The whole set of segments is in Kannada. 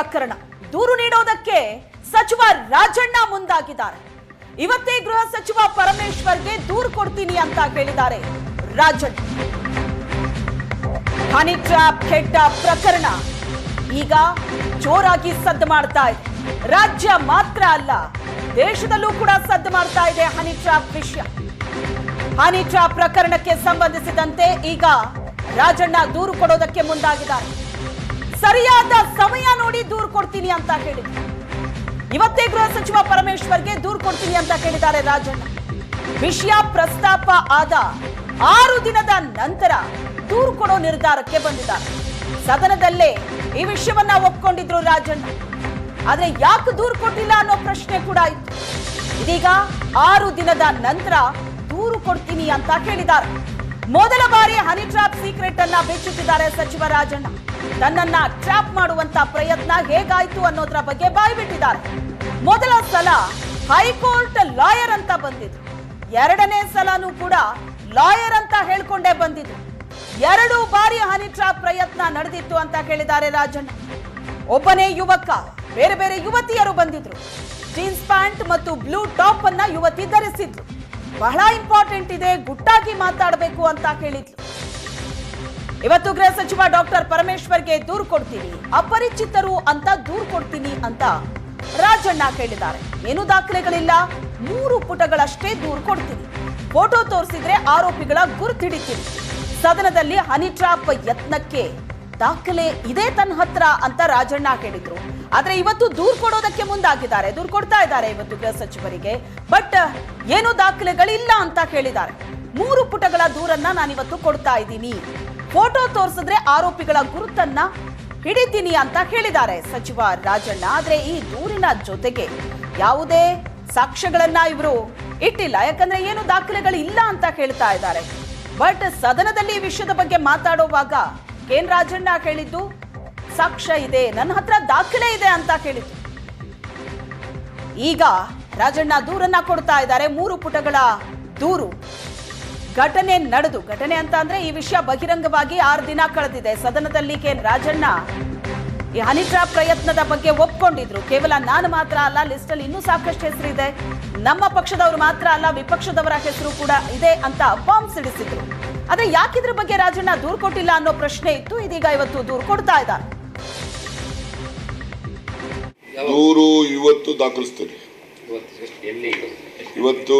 ಪ್ರಕರಣ ದೂರು ನೀಡೋದಕ್ಕೆ ಸಚಿವ ರಾಜಣ್ಣ ಮುಂದಾಗಿದ್ದಾರೆ. ಇವತ್ತೇ ಗೃಹ ಸಚಿವ ಪರಮೇಶ್ವರ್ಗೆ ದೂರು ಕೊಡ್ತೀನಿ ಅಂತ ಹೇಳಿದ್ದಾರೆ ರಾಜಣ್ಣ. ಹನಿ ಟ್ರಾಪ್ ಕೆಟ್ಟ ಪ್ರಕರಣ ಈಗ ಜೋರಾಗಿ ಸದ್ದು ಮಾಡ್ತಾ ಇದೆ. ರಾಜ್ಯ ಮಾತ್ರ ಅಲ್ಲ, ದೇಶದಲ್ಲೂ ಕೂಡ ಸದ್ದು ಮಾಡ್ತಾ ಇದೆ ಹನಿ ಟ್ರಾಪ್ ವಿಷಯ. ಹನಿ ಟ್ರಾಪ್ ಪ್ರಕರಣಕ್ಕೆ ಸಂಬಂಧಿಸಿದಂತೆ ಈಗ ರಾಜಣ್ಣ ದೂರು ಕೊಡೋದಕ್ಕೆ ಮುಂದಾಗಿದ್ದಾರೆ. ಸರಿಯಾದ ಸಮಯ ನೋಡಿ ದೂರು ಕೊಡ್ತೀನಿ ಅಂತ ಹೇಳಿದ್ರು ಇವತ್ತೇ ಗೃಹ ಸಚಿವ ಪರಮೇಶ್ವರ್ಗೆ ದೂರು ಕೊಡ್ತೀನಿ ಅಂತ ಕೇಳಿದ್ದಾರೆ ರಾಜಣ್ಣ. ವಿಷಯ ಪ್ರಸ್ತಾಪ ಆದ ಆರು ದಿನದ ನಂತರ ದೂರು ಕೊಡೋ ನಿರ್ಧಾರಕ್ಕೆ ಬಂದಿದ್ದಾರೆ. ಸದನದಲ್ಲೇ ಈ ವಿಷಯವನ್ನ ಒಪ್ಕೊಂಡಿದ್ರು ರಾಜಣ್ಣ. ಆದ್ರೆ ಯಾಕೆ ದೂರು ಕೊಟ್ಟಿಲ್ಲ ಅನ್ನೋ ಪ್ರಶ್ನೆ ಕೂಡ ಇತ್ತು. ಇದೀಗ ಆರು ದಿನದ ನಂತರ ದೂರು ಕೊಡ್ತೀನಿ ಅಂತ ಹೇಳಿದ್ದಾರೆ ಮೊದಲ ಬಾರಿ ಹನಿ ಟ್ರಾಪ್ ಸೀಕ್ರೆಟ್ ಅನ್ನ ಬಿಚ್ಚುತ್ತಿದ್ದಾರೆ ಸಚಿವ ರಾಜಣ್ಣ. ತನ್ನನ್ನ ಟ್ರಾಪ್ ಮಾಡುವಂತ ಪ್ರಯತ್ನ ಹೇಗಾಯ್ತು ಅನ್ನೋದ್ರ ಬಗ್ಗೆ ಬಾಯ್ಬಿಟ್ಟಿದ್ದಾರೆ. ಮೊದಲ ಸಲ ಹೈಕೋರ್ಟ್ ಲಾಯರ್ ಅಂತ ಬಂದಿದ್ರು. ಎರಡನೇ ಸಲನೂ ಕೂಡ ಲಾಯರ್ ಅಂತ ಹೇಳ್ಕೊಂಡೇ ಬಂದಿದ್ರು. ಎರಡು ಬಾರಿ ಹನಿ ಟ್ರಾಪ್ ಪ್ರಯತ್ನ ನಡೆದಿತ್ತು ಅಂತ ಹೇಳಿದ್ದಾರೆ ರಾಜಣ್ಣ. ಒಬ್ಬನೇ ಯುವಕ, ಬೇರೆ ಬೇರೆ ಯುವತಿಯರು ಬಂದಿದ್ರು. ಜೀನ್ಸ್ ಪ್ಯಾಂಟ್ ಮತ್ತು ಬ್ಲೂ ಟಾಪ್ ಅನ್ನ ಯುವತಿ ಧರಿಸಿದ್ರು. ಬಹಳ ಇಂಪಾರ್ಟೆಂಟ್ ಇದೆ, ಗುಟ್ಟಾಗಿ ಮಾತಾಡಬೇಕು ಅಂತ ಕೇಳಿದ್ಲು. ಇವತ್ತು ಗೃಹ ಸಚಿವ ಡಾಕ್ಟರ್ ಪರಮೇಶ್ವರ್ಗೆ ದೂರು ಕೊಡ್ತೀನಿ, ಅಪರಿಚಿತರು ಅಂತ ದೂರು ಕೊಡ್ತೀನಿ ಅಂತ ರಾಜಣ್ಣ ಕೇಳಿದ್ದಾರೆ. ಏನು ದಾಖಲೆಗಳಿಲ್ಲ, ಮೂರು ಪುಟಗಳಷ್ಟೇ ದೂರು ಕೊಡ್ತೀನಿ. ಫೋಟೋ ತೋರಿಸಿದ್ರೆ ಆರೋಪಿಗಳ ಗುರುತಿಡಿತೀನಿ. ಸದನದಲ್ಲಿ ಹನಿ ಟ್ರಾಪ್ ಯತ್ನಕ್ಕೆ ದಾಖಲೆ ಇದೆ ತನ್ನ ಹತ್ರ ಅಂತ ರಾಜಣ್ಣ ಕೇಳಿದ್ರು. ಆದ್ರೆ ಇವತ್ತು ದೂರು ಕೊಡೋದಕ್ಕೆ ಮುಂದಾಗಿದ್ದಾರೆ. ದೂರು ಕೊಡ್ತಾ ಇದ್ದಾರೆ ಇವತ್ತು ಗೃಹ ಸಚಿವರಿಗೆ. ಬಟ್, ಏನು ದಾಖಲೆಗಳಿಲ್ಲ ಅಂತ ಹೇಳಿದ್ದಾರೆ ಮೂರು ಪುಟಗಳ ದೂರನ್ನ ನಾನಿವತ್ತು ಕೊಡ್ತಾ ಇದ್ದೀನಿ. ಫೋಟೋ ತೋರಿಸಿದ್ರೆ ಆರೋಪಿಗಳ ಗುರುತನ್ನ ಹಿಡಿತೀನಿ ಅಂತ ಹೇಳಿದ್ದಾರೆ ಸಚಿವ ರಾಜಣ್ಣ. ಆದ್ರೆ ಈ ದೂರಿನ ಜೊತೆಗೆ ಯಾವುದೇ ಸಾಕ್ಷ್ಯಗಳನ್ನ ಇವರು ಇಟ್ಟಿಲ್ಲ. ಯಾಕಂದ್ರೆ ಏನು ದಾಖಲೆಗಳು ಇಲ್ಲ ಅಂತ ಹೇಳ್ತಾ ಇದ್ದಾರೆ. ಬಟ್, ಸದನದಲ್ಲಿ ಈ ವಿಷಯದ ಬಗ್ಗೆ ಮಾತಾಡುವಾಗ ಕೆನ್ ರಾಜಣ್ಣ ಕೇಳಿದ್ದು? ಸಾಕ್ಷ್ಯ ಇದೆ, ನನ್ನ ಹತ್ರ ದಾಖಲೆ ಇದೆ ಅಂತ ಕೇಳಿದ್ರು ಈಗ ರಾಜಣ್ಣ ದೂರನ್ನ ಕೊಡ್ತಾ ಇದ್ದಾರೆ, ಮೂರು ಪುಟಗಳ ದೂರು. ಘಟನೆ ನಡೆದು, ಘಟನೆ ಅಂತ ಅಂದ್ರೆ ಈ ವಿಷಯ ಬಹಿರಂಗವಾಗಿ ಆರು ದಿನ ಕಳೆದಿದೆ. ಸದನದಲ್ಲಿ ಕೆ ರಾಜಣ್ಣ ಈ ಹನಿ ಪ್ರಯತ್ನದ ಬಗ್ಗೆ ಒಪ್ಕೊಂಡಿದ್ರು. ಕೇವಲ ನಾನು ಮಾತ್ರ ಅಲ್ಲ ಲಿಸ್ಟ್ ಅಲ್ಲಿ ಇನ್ನೂ ಸಾಕಷ್ಟು ಹೆಸರಿದೆ ನಮ್ಮ ಪಕ್ಷದವರು ಮಾತ್ರ ಅಲ್ಲ, ವಿಪಕ್ಷದವರ ಹೆಸರು ಕೂಡ ಇದೆ ಅಂತ ಬಾಂಬ್ ಸಿಡಿಸಿದ್ರು. ಆದ್ರೆ ಯಾಕಿದ್ರ ಬಗ್ಗೆ ರಾಜಣ್ಣ ದೂರು ಕೊಟ್ಟಿಲ್ಲ ಅನ್ನೋ ಪ್ರಶ್ನೆ ಇತ್ತು. ಇದೀಗ ಇವತ್ತು ದೂರು ಕೊಡ್ತಾ ಇದ್ದಾರೆ. ದೂರು ಇವತ್ತು ದಾಖಲಿಸ್ತೇನೆ. ಇವತ್ತು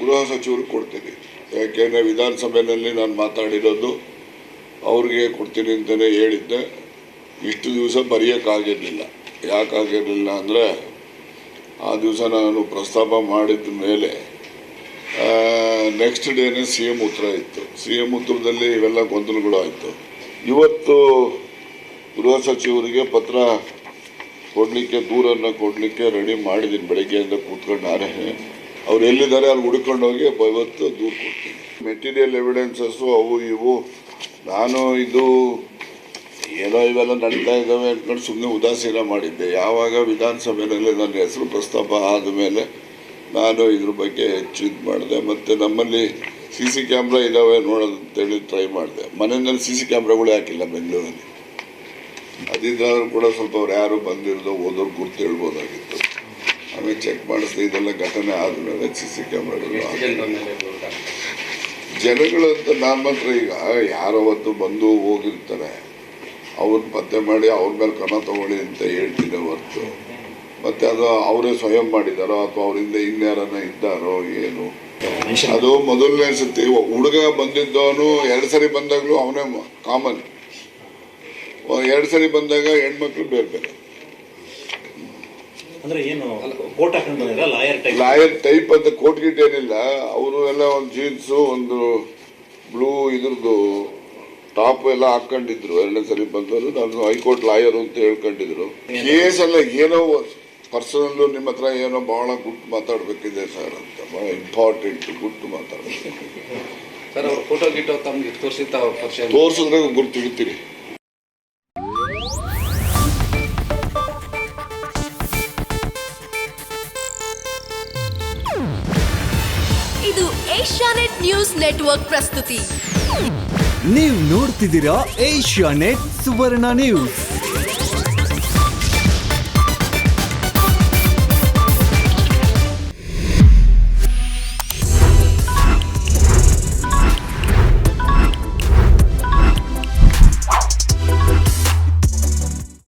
ಗೃಹ ಸಚಿವರು ಕೊಡ್ತೀನಿ. ಯಾಕೆಂದರೆ ವಿಧಾನಸಭೆಯಲ್ಲಿ ನಾನು ಮಾತಾಡಿರೋದು ಅವ್ರಿಗೆ ಕೊಡ್ತೀನಿ ಅಂತಲೇ ಹೇಳಿದ್ದೆ. ಇಷ್ಟು ದಿವಸ ಬರೆಯೋಕ್ಕಾಗಿರಲಿಲ್ಲ. ಯಾಕಾಗಿರಲಿಲ್ಲ ಅಂದರೆ ಆ ದಿವಸ ನಾನು ಪ್ರಸ್ತಾಪ ಮಾಡಿದ ಮೇಲೆ ನೆಕ್ಸ್ಟ್ ಡೇನೇ ಸಿ ಎಂ ಉತ್ತರ ಇತ್ತು. ಸಿ ಎಂ ಉತ್ತರದಲ್ಲಿ ಇವೆಲ್ಲ ಗೊಂದಲಗಳು ಆಯಿತು ಇವತ್ತು ಗೃಹ ಸಚಿವರಿಗೆ ಪತ್ರ ಕೊಡಲಿಕ್ಕೆ, ದೂರನ್ನು ಕೊಡಲಿಕ್ಕೆ ರೆಡಿ ಮಾಡಿದ್ದೀನಿ ಬೆಳಗ್ಗೆಯಿಂದ ಕೂತ್ಕೊಂಡು ನಾನೇ ಅವ್ರು ಎಲ್ಲಿದ್ದಾರೆ ಅಲ್ಲಿ ಹುಡ್ಕೊಂಡು ಹೋಗಿ ಇವತ್ತು ದೂರು ಕೊಡ್ತೀನಿ. ಮೆಟೀರಿಯಲ್ ಎವಿಡೆನ್ಸಸ್ಸು ಅವು ಇವು. ನಾನು ಇದು ಏನೋ ಇವೆಲ್ಲ ನಡೀತಾ ಇದ್ದಾವೆ ಅಂದ್ಕೊಂಡು ಸುಮ್ಮನೆ ಉದಾಸೀನ ಮಾಡಿದ್ದೆ. ಯಾವಾಗ ವಿಧಾನಸಭೆಯಲ್ಲಿ ನನ್ನ ಹೆಸರು ಪ್ರಸ್ತಾಪ ಆದಮೇಲೆ ನಾನು ಇದ್ರ ಬಗ್ಗೆ ಹೆಚ್ಚು ಇದು ಮಾಡಿದೆ ಮತ್ತು ನಮ್ಮಲ್ಲಿ ಸಿ ಸಿ ಕ್ಯಾಮ್ರಾ ಇದ್ದಾವೆ ನೋಡೋದು ಅಂತೇಳಿ ಟ್ರೈ ಮಾಡಿದೆ. ಮನೆಯಲ್ಲಿ ಸಿ ಸಿ ಕ್ಯಾಮ್ರಾಗಳು ಹಾಕಿಲ್ಲ ಬೆಂಗಳೂರಲ್ಲಿ. ಅದಿದ್ದಾದ್ರೂ ಕೂಡ ಸ್ವಲ್ಪ ಅವ್ರು ಯಾರು ಬಂದಿರೋದು ಓದೋರು ಗುರ್ತು ಹೇಳ್ಬೋದಾಗಿತ್ತು. ಆಮೇಲೆ ಚೆಕ್ ಮಾಡಿಸ್ದೆ ಇದೆಲ್ಲ ಘಟನೆ ಆದಮೇಲೆ ಸಿ ಸಿ ಕ್ಯಾಮ್ರಾಗಳು ಜನಗಳು ಅಂತ ಮೇಲೆ ಜನಗಳಂತ ನಾನು ಮಾತ್ರ ಈಗ ಯಾರೋ ಅವತ್ತು ಬಂದು ಹೋಗಿರ್ತಾರೆ ಅವ್ರನ್ನ ಪತ್ತೆ ಮಾಡಿ ಅವ್ರ ಮೇಲೆ ಕ್ರಮ ತಗೊಳ್ಳಿ ಅಂತ ಹೇಳ್ತೀನಿ ಹೊರ್ತು. ಮತ್ತೆ ಅದು ಅವರೇ ಸ್ವಯಂ ಮಾಡಿದಾರೋ ಅಥವಾ ಅವರಿಂದ ಇನ್ಯಾರನ್ನ ಇದ್ದಾರೋ ಏನು? ಅದು ಮೊದಲನೇ ಸತಿ ಹುಡುಗ ಬಂದಿದ್ದವನು ಎರಡು ಸರಿ ಬಂದಾಗಲೂ ಅವನೇ ಕಾಮನ್. ಎರಡು ಸರಿ ಬಂದಾಗ ಹೆಣ್ಮಕ್ಳು ಬೇರೆ ಬೇರೆ. ಟೈಪ್ ಲಾಯರ್ ಟೈಪ್ ಅಂತ ಕೋಟ್ ಗಿಟ್ ಏನಿಲ್ಲ. ಅವರು ಎಲ್ಲ ಒಂದು ಜೀನ್ಸು ಒಂದು ಬ್ಲೂ ಇದ್ರದ್ದು ಟಾಪ್ ಎಲ್ಲ ಹಾಕೊಂಡಿದ್ರು ಎರಡನೇ ಸರಿ ಬಂದವರು. ನಾನು ಹೈಕೋರ್ಟ್ ಲಾಯರ್ ಅಂತ ಹೇಳ್ಕೊಂಡಿದ್ರು. ಕೇಸ್ ಅಲ್ಲ ಏನೋ ಪರ್ಸನಲ್ಲು ನಿಮ್ಮ ಹತ್ರ ಏನೋ ಬಹಳ ಗುಟ್ಟು ಮಾತಾಡ್ಬೇಕಿದೆ ಸರ್ ಅಂತ ಬಹಳ ಇಂಪಾರ್ಟೆಂಟ್ ಗುಟ್ಟು ಮಾತಾಡಬೇಕು. ಸರ್ ಅವ್ರ ಫೋಟೋ ಗಿಟೋ ತಮ್ಗೆ ಪರಿಚಯ? ತೋರಿಸಿದ್ರೆ ಗುರ್ತು ಹಿಡಿತೀರಿ ಇದು ಏಷ್ಯಾನೆಟ್ ನ್ಯೂಸ್ ನೆಟ್ವರ್ಕ್ ಪ್ರಸ್ತುತಿ. ನೀವು ನೋಡ್ತಿದ್ದೀರಾ ಏಷ್ಯಾನೆಟ್ ಸುವರ್ಣ ನ್ಯೂಸ್.